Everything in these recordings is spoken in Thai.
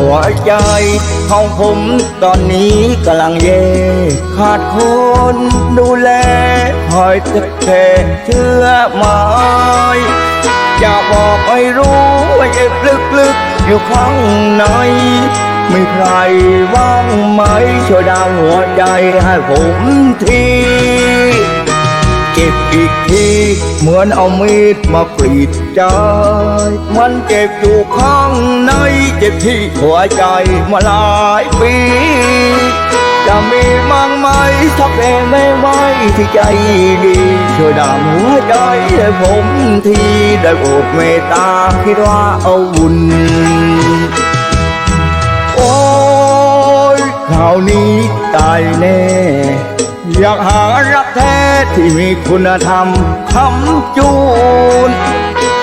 ัวใจของผมตอนนี้กำลังเย่ขาดคนดูแลคอยตะแคเชื่อไหมอยากบอกให้รู้ว่าเจ็บลึกๆ อยู่ข้างในไม่ใครว่างไหมช่วยดาวหัวใจให้ผมที เจ็บอีกที เหมือนเอามีดมากรีดใจ มันเจ็บอยู่ข้างใน เจ็บที่หัวใจมาหลายปี จะมีมั่งไหมทักเองไม่ไหวที่ใจดีช่วยดามหัวใจให้ผมทีได้โปรดเมตตาคิดว่าเอาบุญโอ้ยคราวนี้ตายแน่ อยากหารักแท้ที่มีคุณธรรมคำจูน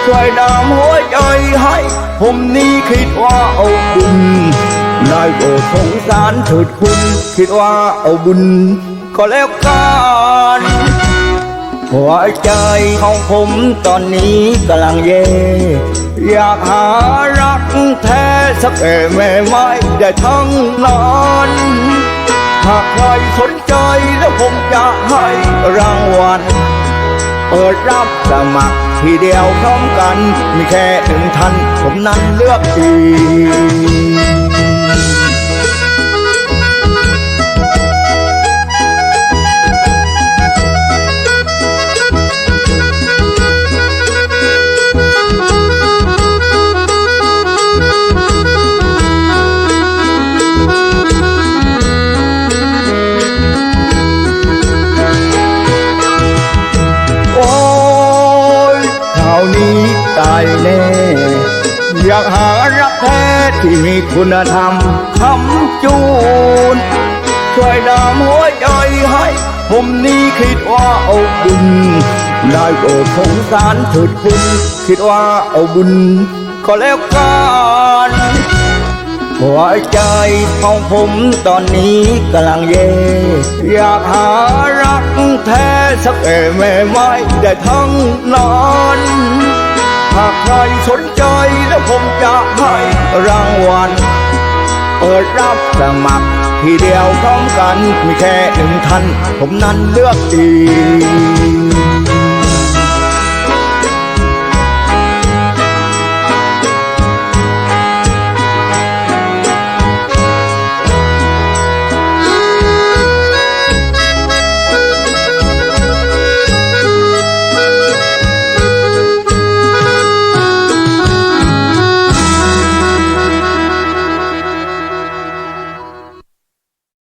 ช่วยดามหัวใจให้ ผมนี้คิดว่าเอาบุญได้โปรดสงสารเถิดคุณ คิดว่าเอาบุญก็แล้วกันหัวใจของผมตอนนี้กำลังเย่อยากหารักแท้สักแก่แม่ไม่ได้ทั้งนั้น หากใครสนใจแล้วผมจะให้รางวัล เปิดรับสมัครทีเดียวพร้อมกัน มีแค่หนึ่งท่านผมนั้นเลือกเอง อยากหารักแท้ที่มีคุณธรรมคำจูน ช่วยดามหัวใจให้ ผมนี้คิดว่าเอาบุญ ได้โปรดสงสารเถิดคุณคิดว่าเอาบุญ ก็แล้วกันหัวใจของผมตอนนี้กำลังเย่อยากหารักแท้สักแก่แม่ไม่ได้ทั้งนั้น หากใครสนใจแล้วผมจะให้รางวัล เปิดรับสมัครทีเดียวพร้อมกัน มีแค่หนึ่งท่าน ผมนั้นเลือกเอง